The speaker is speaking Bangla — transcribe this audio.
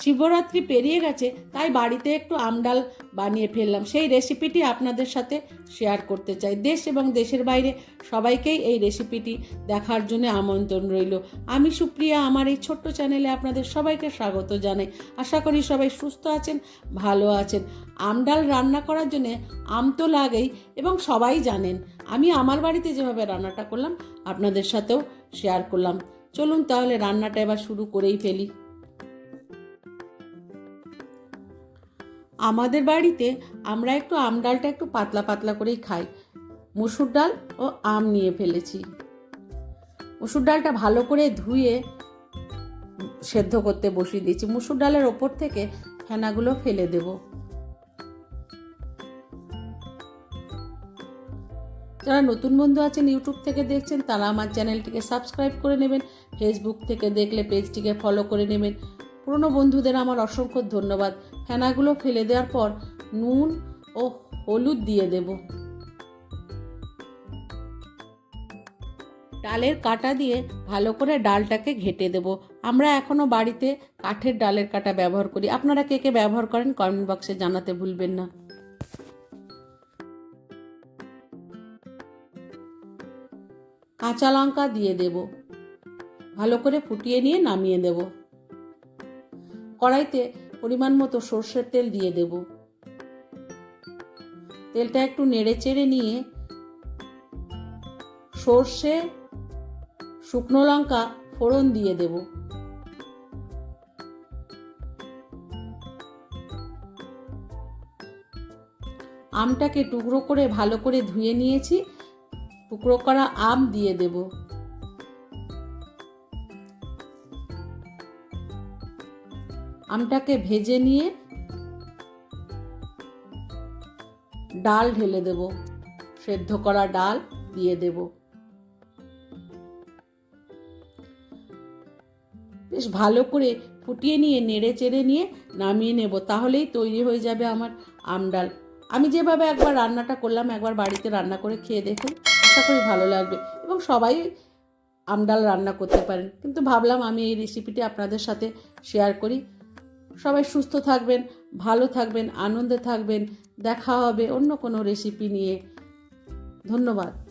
শিবরাত্রি পেরিয়ে গেছে, তাই বাড়িতে একটু আমডাল বানিয়ে ফেললাম। সেই রেসিপিটি আপনাদের সাথে শেয়ার করতে চাই। দেশ এবং দেশের বাইরে সবাইকেই এই রেসিপিটি দেখার জন্য আমন্ত্রণ রইল। আমি সুপ্রিয়া, আমার এই ছোট্ট চ্যানেলে আপনাদের সবাইকে স্বাগত জানাই। আশা করি সবাই সুস্থ আছেন, ভালো আছেন। আমডাল রান্না করার জন্যে আম তো লাগেই এবং সবাই জানেন, আমি আমার বাড়িতে যেভাবে রান্নাটা করলাম, আপনাদের সাথেও শেয়ার করলাম। চলুন তাহলে রান্নাটা এবার শুরু করেই ফেলি। আমাদের বাড়িতে আমরা একটু আম ডালটা একটু পাতলা পাতলা করেই খাই। মুসুর ডাল ও আম নিয়ে ফেলেছি। মুসুর ডালটা ভালো করে ধুয়ে সেদ্ধ করতে বসিয়ে দিয়েছি। মুসুর ডালের ওপর থেকে ফেনাগুলো ফেলে দেব। যারা নতুন বন্ধু আছেন, ইউটিউব থেকে দেখছেন, তারা আমার চ্যানেলটিকে সাবস্ক্রাইব করে নেবেন। ফেসবুক থেকে দেখলে পেজটিকে ফলো করে নেবেন। পুরনো বন্ধুদের আমার অসংখ্য ধন্যবাদ। ফেনাগুলো ফেলে দেওয়ার পর নুন ও হলুদ দিয়ে দেব। ডালের কাটা দিয়ে ভালো করে ডালটাকে ঘেটে দেব। আমরা এখনও বাড়িতে কাঠের ডালের কাটা ব্যবহার করি। আপনারা কে কে ব্যবহার করেন কমেন্ট বক্সে জানাতে ভুলবেন না। কাঁচা লঙ্কা দিয়ে দেব। ভালো করে ফুটিয়ে নিয়ে নামিয়ে দেব। কড়াইতে পরিমাণ মতো সর্ষের তেল দিয়ে দেব। তেলটা একটু নেড়ে চেড়ে নিয়ে সর্ষে, শুকনো লঙ্কা ফোড়ন দিয়ে দেব। আমটাকে টুকরো করে ভালো করে ধুয়ে নিয়েছি। টুকরো করা আম দিয়ে দেব। আমটাকে ভেজে নিয়ে ডাল ঢেলে দেব। সেদ্ধ করা ডাল দিয়ে দেব। বেশ ভালো করে ফুটিয়ে নিয়ে, নেড়ে চেড়ে নিয়ে নামিয়ে নেব। তাহলেই তৈরি হয়ে যাবে আমার আম ডাল। আমি যেভাবে একবার রান্নাটা করলাম, একবার বাড়িতে রান্না করে খেয়ে দেখুন, আশা করি ভালো লাগবে এবং সবাই আমডাল রান্না করতে পারেন। কিন্তু ভাবলাম আমি এই রেসিপিটি আপনাদের সাথে শেয়ার করি। সবাই সুস্থ থাকবেন ভালো থাকবেন আনন্দে থাকবেন। দেখা হবে অন্য কোনো রেসিপি নিয়ে। ধন্যবাদ।